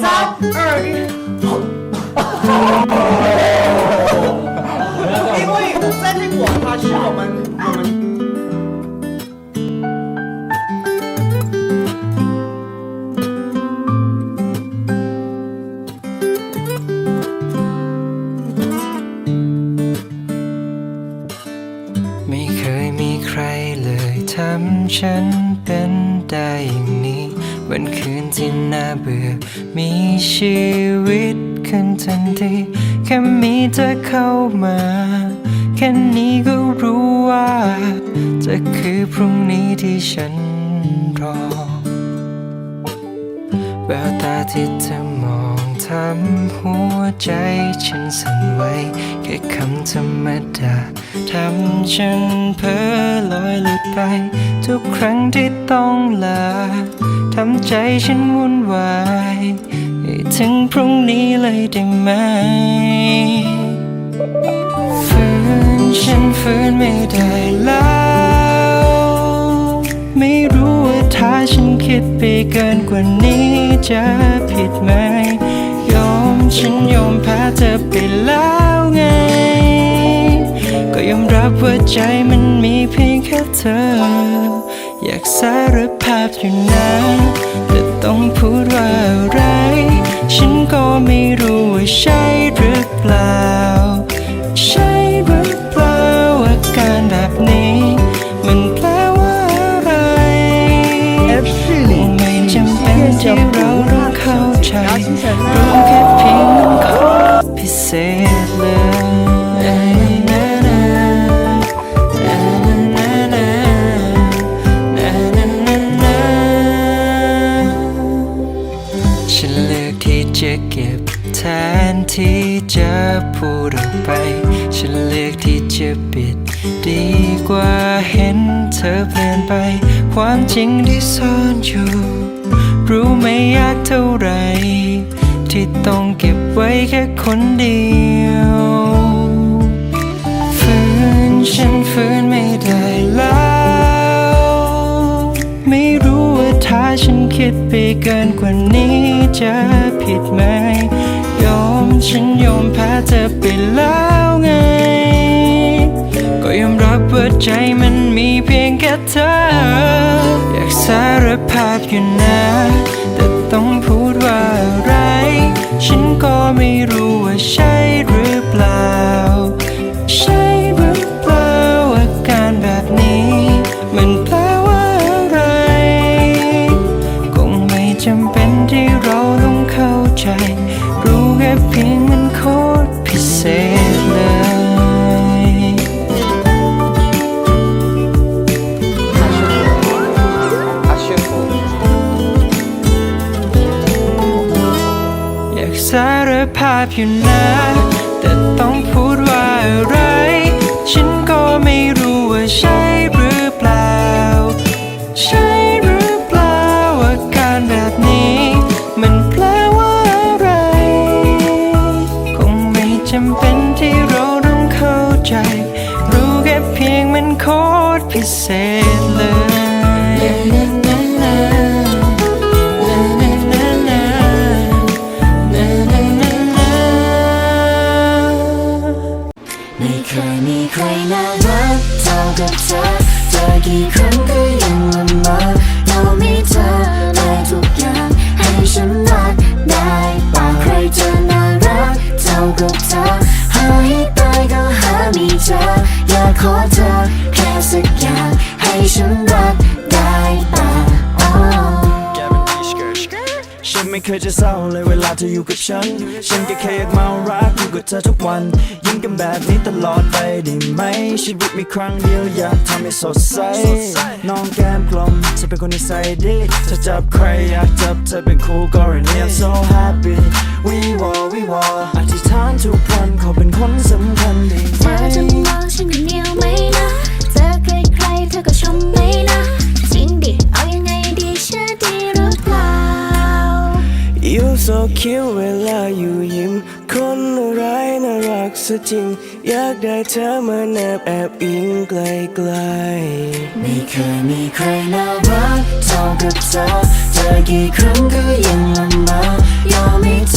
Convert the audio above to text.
三二一。因为在英国，它是我们我们。 ไม่เคยมีใครเลยทำฉันเป็นได้อย่างนี้ วันคืนที่น่าเบื่อ มีชีวิตขึ้นทันที แค่มีเธอเข้ามา แค่นี้ก็รู้ว่าจะคือพรุ่งนี้ที่ฉันรอแววตาที่เธอำหัวใจฉันสั่นไหวแค่คำธรรมดาทำฉันเพ้อลอยหลุดไป ทุกครั้งที่ต้องลาทำใจฉันวุ่นวายถึงพรุ่งนี้เลยได้ไหมฝืนฉันฝืนไม่ได้แล้ว ไม่รู้ว่าถ้าฉันคิดไปเกินกว่านี้จะผิดไหม ฉันยอมแพ้เธอไปแล้วไง ก็ยอมรับว่าใจมันมีเพียงแค่เธอ อยากสารภาพอยู่นะแต่ต้องพูดว่าอะไร ฉันก็ไม่รู้ว่าใช่หรือเปล่า จะเก็บแทนที่จะพูดออกไป ฉันเลือกที่จะปิด ดีกว่าเห็นเธอเปลี่ยนไป ความจริงที่ซ่อนอยู่ รู้ไม่ยากเท่าไหรที่ต้องเก็บไว้แค่คนเดียวฝืนฉันฝืนไม่ได้แล้ว คิดไปเกินกว่านี้จะผิดไหม ยอมฉันยอมแพ้เธอไปแล้วไง ก็ยอมรับว่าใจมันมีเพียงแค่เธอ อยากสารภาพอยู่นะ สารภาพอยู่นะแต่ต้องพูดว่าอะไร ฉันก็ไม่รู้ว่าใช่หรือเปล่า ใช่หรือเปล่าอาการแบบนี้ มันแปลว่าอะไร คงไม่จำเป็นที่เราต้องเข้าใจ รู้แค่เพียงมันโคตรพิเศษเลย กับเธอเจอกี่ครั้งก็ยังละเมอเรามีเธอและทุกอย่างให้ฉันรักได้ป่าใครจะน่ารักเท่ากับเธอหาให้ตายก็หาไม่เจออยากขอ ฉันไม่เคยจะเศร้าเลยเวลาเธออยู่กับฉัน ฉันก็แค่อยากเมารักอยู่กับเธอทุกวัน ยิ้มกันแบบนี้ตลอดไปได้ไหม ชีวิตมีครั้งเดียวอยากทำให้สดใส น้องแก้มกลมเธอเป็นคนนิสัยดีถ้าจับใครอยากจับเธอเป็นคู่กรณี I'm so happy we war we war รอคิวเวลาอยู่ยิ้ม คนอะไรายน่ารักซะจริง อยากได้เธอมาแนบแอบอิงไกลๆ ไม่เคยมีใครน่ารักเท่ากับเธอเจอกี่ครั้งก็ยังลำบากยอมอ